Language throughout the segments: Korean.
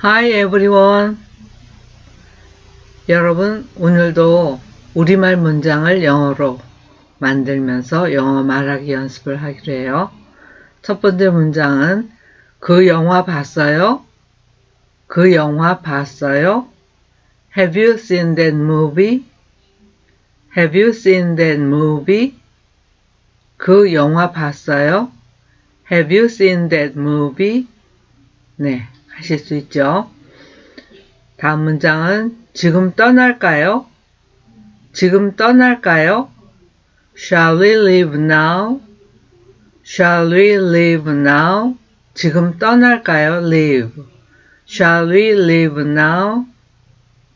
Hi everyone. 여러분, 오늘도 우리말 문장을 영어로 만들면서 영어 말하기 연습을 하기로 해요. 첫 번째 문장은 그 영화 봤어요? 그 영화 봤어요? Have you seen that movie? Have you seen that movie? 그 영화 봤어요? Have you seen that movie? 네, 하실 수 있죠. 다음 문장은 지금 떠날까요? 지금 떠날까요? Shall we leave now? Shall we leave now? 지금 떠날까요? Leave. Shall we leave now?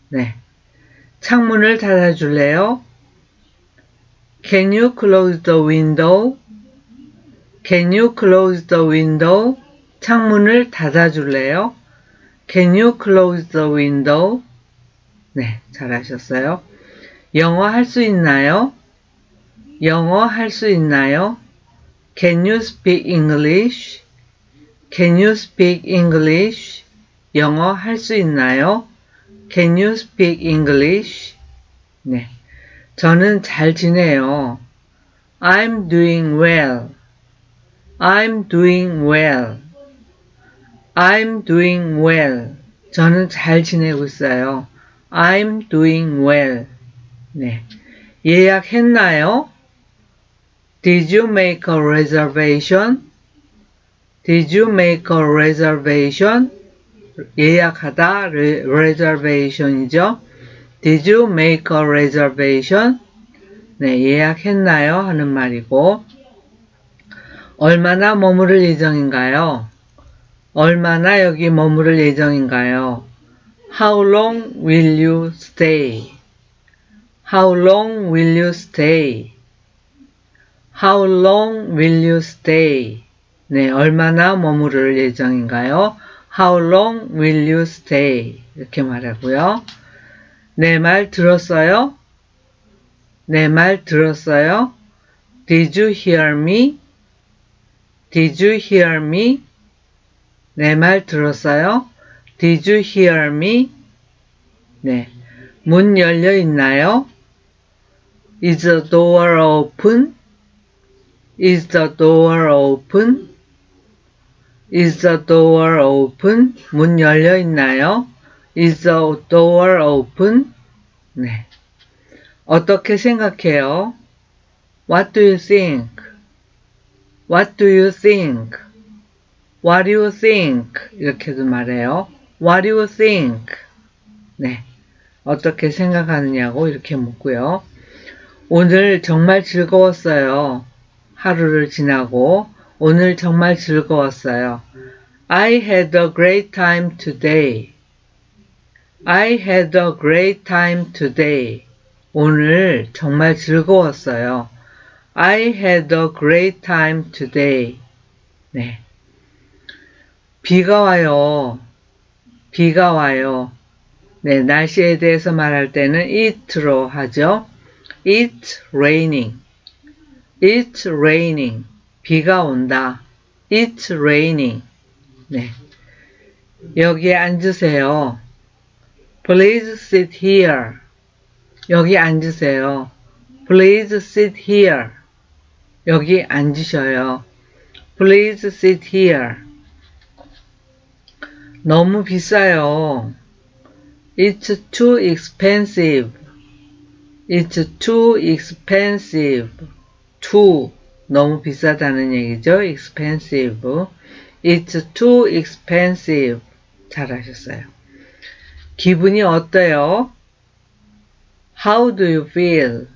네. 창문을 닫아줄래요? Can you close the window? Can you close the window? 창문을 닫아줄래요? Can you close the window? 네, 잘하셨어요. 영어 할 수 있나요? 영어 할 수 있나요? Can you speak English? Can you speak English? 영어 할 수 있나요? Can you speak English? 네. 저는 잘 지내요. I'm doing well. I'm doing well. I'm doing well. 저는 잘 지내고 있어요. I'm doing well. 네. 예약했나요? Did you make a reservation? Did you make a reservation? 예약하다, re- reservation이죠. Did you make a reservation? 네, 예약했나요? 하는 말이고, 얼마나 머무를 예정인가요? 얼마나 여기 머무를 예정인가요? How long will you stay? How long will you stay? How long will you stay? 네, 얼마나 머무를 예정인가요? How long will you stay? 이렇게 말하고요. 내 말 들었어요? 내 말 들었어요? Did you hear me? Did you hear me? 내 말 들었어요? Did you hear me? 네. 문 열려 있나요? Is the door open? Is the door open? Is the door open? 문 열려 있나요? Is the door open? 네. 어떻게 생각해요? What do you think? What do you think? What do you think? 이렇게도 말해요. What do you think? 네. 어떻게 생각하느냐고 이렇게 묻고요. 오늘 정말 즐거웠어요. 하루를 지나고 오늘 정말 즐거웠어요. I had a great time today. I had a great time today. 오늘 정말 즐거웠어요. I had a great time today. 네. 비가 와요. 비가 와요. 네, 날씨에 대해서 말할 때는 it로 하죠. It's raining. It's raining. 비가 온다. It's raining. 네. 여기에 앉으세요. Please sit here. 여기 앉으세요. Please sit here. 여기 앉으셔요. Please sit here. 너무 비싸요. It's too expensive. It's too expensive. too 너무 비싸다는 얘기죠. expensive. It's too expensive. 잘하셨어요. 기분이 어때요? How do you feel?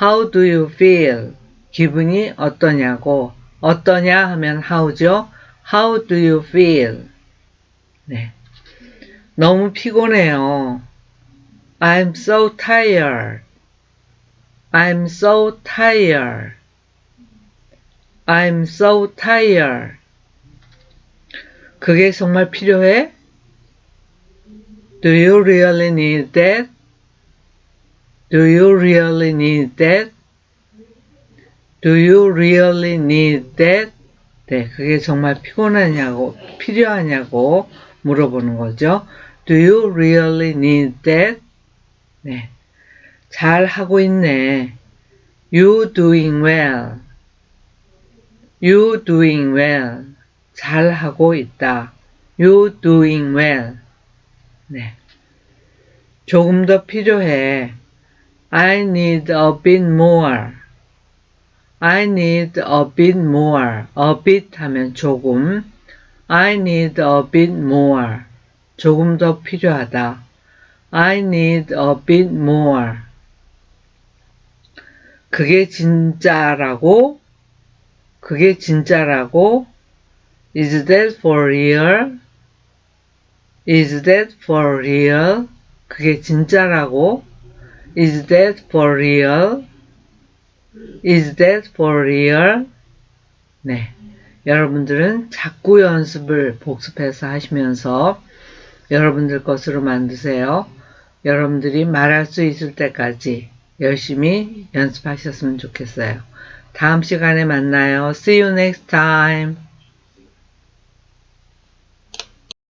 How do you feel? 기분이 어떠냐고. 어떠냐 하면 how죠. How do you feel? 네. 너무 피곤해요. I'm so tired. I'm so tired. I'm so tired. 그게 정말 필요해? Do you really need that? Do you really need that? Do you really need that? 네, 그게 정말 피곤하냐고, 필요하냐고 물어보는 거죠. Do you really need that? 네. 잘 하고 있네. You doing well. You doing well. 잘 하고 있다. You doing well. 네. 조금 더 필요해. I need a bit more. I need a bit more. a bit 하면 조금. I need a bit more. 조금 더 필요하다. I need a bit more. 그게 진짜라고? 그게 진짜라고? Is that for real? Is that for real? 그게 진짜라고? Is that for real? Is that for real? 네. 여러분들은 자꾸 연습을 복습해서 하시면서 여러분들 것으로 만드세요. 여러분들이 말할 수 있을 때까지 열심히 연습하셨으면 좋겠어요. 다음 시간에 만나요. See you next time.